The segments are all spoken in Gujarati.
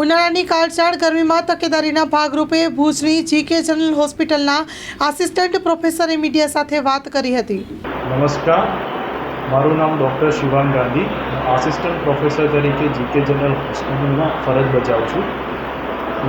ઉનાળાની કાળઝાળ ગરમીમાં તકેદારીના ભાગરૂપે ભુજની જીકે જનરલ હોસ્પિટલના આસિસ્ટન્ટ પ્રોફેસરે મીડિયા સાથે વાત કરી હતી. નમસ્કાર. મારું નામ doctor Shivan Gandhi. Assistant professor તરીકે જીકે જનરલ હોસ્પિટલમાં ફરજ બજાવું છું.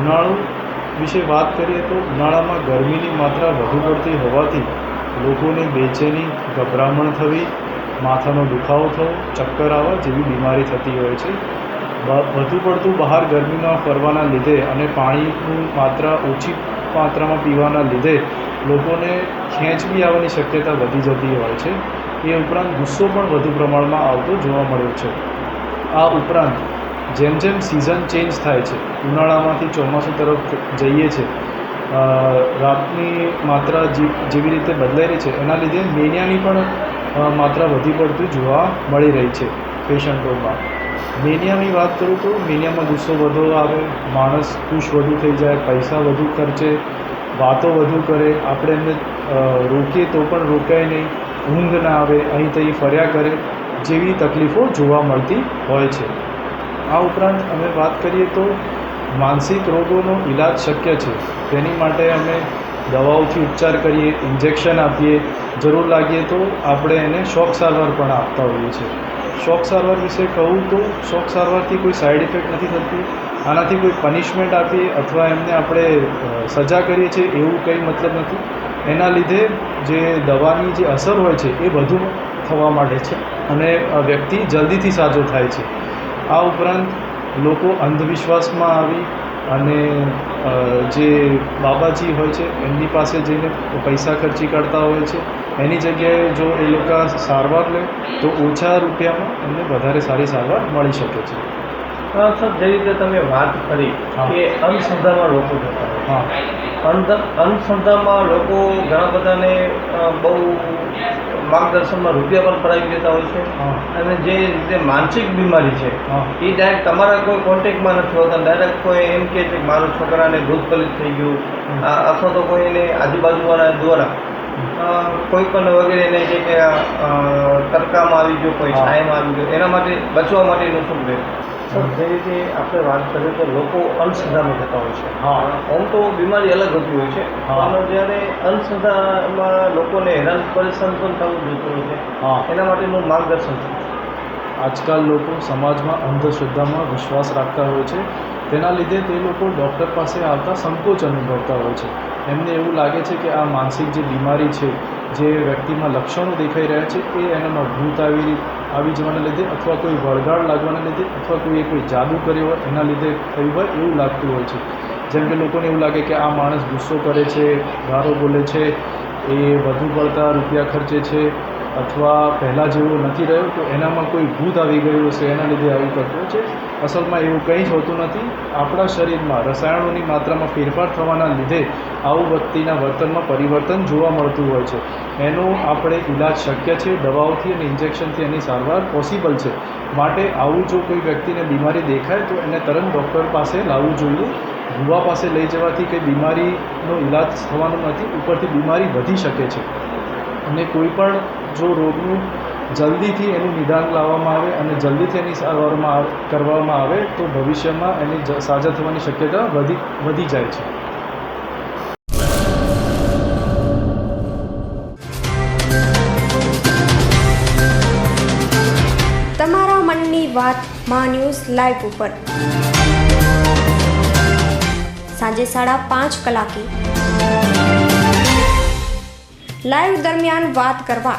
ઉનાળો વિશે વાત કરીએ તો ઉનાળામાં ગરમીની માત્રા વધુ પડતી હોવાથી લોકોને બેચેની ગભરામણ થવી, માથાનો દુખાવો થવો, ચક્કર આવવા જેવી બીમારી થતી હોય છે. વધુ પડતું બહાર ગરમીમાં ફરવાના લીધે અને પાણીની માત્રા ઓછી માત્રામાં પીવાના લીધે લોકોને ખેંચ બી આવવાની શક્યતા વધી જતી હોય છે. એ ઉપરાંત ગુસ્સો પણ વધુ પ્રમાણમાં આવતો જોવા મળ્યો છે. આ ઉપરાંત જેમ જેમ સિઝન ચેન્જ થાય છે, ઉનાળામાંથી ચોમાસું તરફ જઈએ છે રાતની માત્રા જેવી રીતે બદલાઈ રહી છે, એના લીધે મેનિયાની પણ માત્રા વધી પડતી જોવા મળી રહી છે. પેશન્ટોમાં મેનિયાની વાત કરું તો મેનિયામાં ગુસ્સો વધુ આવે, માણસ ખુશ વધુ થઈ જાય, પૈસા વધુ ખર્ચે, વાતો વધુ કરે, આપણે એમને રોકીએ તો પણ રોકાય નહીં, ઊંઘ ના આવે, અહીં તહીં ફર્યા કરે જેવી તકલીફો જોવા મળતી હોય છે. આ ઉપરાંત અમે વાત કરીએ તો માનસિક રોગોનો ઈલાજ શક્ય છે. તેની માટે અમે દવાઓથી ઉપચાર કરીએ, ઇન્જેક્શન આપીએ, જરૂર લાગીએ તો આપણે એને શોખ સારવાર પણ આપતા હોઈએ છીએ. શોક સારવાર વિશે કહું તો શોક સારવારથી કોઈ સાઈડ ઇફેક્ટ નથી થતી. આનાથી કોઈ પનિશમેન્ટ આપીએ અથવા એમને આપણે સજા કરીએ છીએ એવું કંઈ મતલબ નથી. એના લીધે જે દવાની જે અસર હોય છે એ વધુ થવા માંડે છે અને વ્યક્તિ જલ્દીથી સાજો થાય છે. આ ઉપરાંત લોકો અંધવિશ્વાસમાં આવી અને જે બાબાજી હોય છે એમની પાસે જઈને પૈસા ખર્ચી કાઢતા હોય છે. એની જગ્યાએ જો એ લોકો સારવાર લે તો ઓછા રૂપિયામાં એમને વધારે સારી સારવાર મળી શકે છે. સર જે રીતે તમે વાત કરી કે અંધશ્રદ્ધામાં લોકો જતા હા. અંધ અંધશ્રદ્ધામાં લોકો ઘણા બધાને બહુ માર્ગદર્શનમાં રૂપિયા પણ ભરાવી દેતા હોય છે. અને જે રીતે માનસિક બીમારી છે એ ડાયરેક્ટ તમારા કોઈ કોન્ટેક્ટમાં નથી હોતા. ડાયરેક્ટ કોઈ એમ કહે છે કે મારા છોકરાને ભૂતકલિત થઈ ગયું. આ અથવા તો કોઈ એને આજુબાજુવાળા દ્વારા કોઈ પણ વગેરે એને જે કે તડકામાં આવી ગયો કોઈ. છાયામાં આવી ગયો એના માટે બચવા માટેનું શું રહે જે રીતે આપણે વાત કરીએ તો લોકો અંધશ્રદ્ધામાં જતા હોય છે હા. આમ તો બીમારી અલગ હોતી હોય છે. પણ જ્યારે અંધશ્રદ્ધામાં લોકોને હેરાન પરેશાન પણ થવું જોતું હોય છે હા એના માટેનું માર્ગદર્શન છે? આજકાલ લોકો સમાજમાં અંધશ્રદ્ધામાં વિશ્વાસ રાખતા હોય છે તેના લીધે તે લોકો ડૉક્ટર પાસે આવતા સંકોચ અનુભવતા હોય છે એમને એવું લાગે છે કે આ માનસિક જે બીમારી છે જે વ્યક્તિમાં લક્ષણો દેખાઈ રહ્યા છે એ એનામાં ભૂત આવી આવી જવાના લીધે અથવા કોઈ વળગાડ લાગવાના લીધે અથવા કોઈએ કોઈ જાદુ કર્યો હોય એના લીધે થયું હોય એવું લાગતું હોય છે. જેમ કે લોકોને એવું લાગે કે આ માણસ ગુસ્સો કરે છે, ગારો બોલે છે, એ વધુ પડતા રૂપિયા ખર્ચે છે અથવા પહેલાં જેવો નથી રહ્યું તો એનામાં કોઈ ભૂત આવી ગયું હશે, એના લીધે આવું કરતું છે. અસલમાં એવું કંઈ જ હોતું નથી. આપણા શરીરમાં રસાયણોની માત્રામાં ફેરફાર થવાના લીધે આવું વ્યક્તિના વર્તનમાં પરિવર્તન જોવા મળતું હોય છે. એનો આપણે ઈલાજ શક્ય છે, દવાઓથી અને ઇન્જેક્શનથી એની સારવાર પોસિબલ છે. માટે આવું જો કોઈ વ્યક્તિને બીમારી દેખાય તો એને તરત ડૉક્ટર પાસે લાવવું જોઈએ. ભૂવા પાસે લઈ જવાથી કંઈ બીમારીનો ઈલાજ થવાનો નથી. ઉપરથી બીમારી વધી શકે છે. અને કોઈ પણ જો રોગનું જલ્દીથી એનું નિદાન લાવવામાં આવે અને જલ્દીથી એની સારવારમાં કરવામાં આવે, તો ભવિષ્યમાં એની સાજા થવાની શક્યતા વધી વધી જાય છે. તમારા મનની વાત મા ન્યૂઝ લાઈવ ઉપર. સાંજે સાડા પાંચ કલાકે. લાઈવ દરમિયાન વાત કરવા.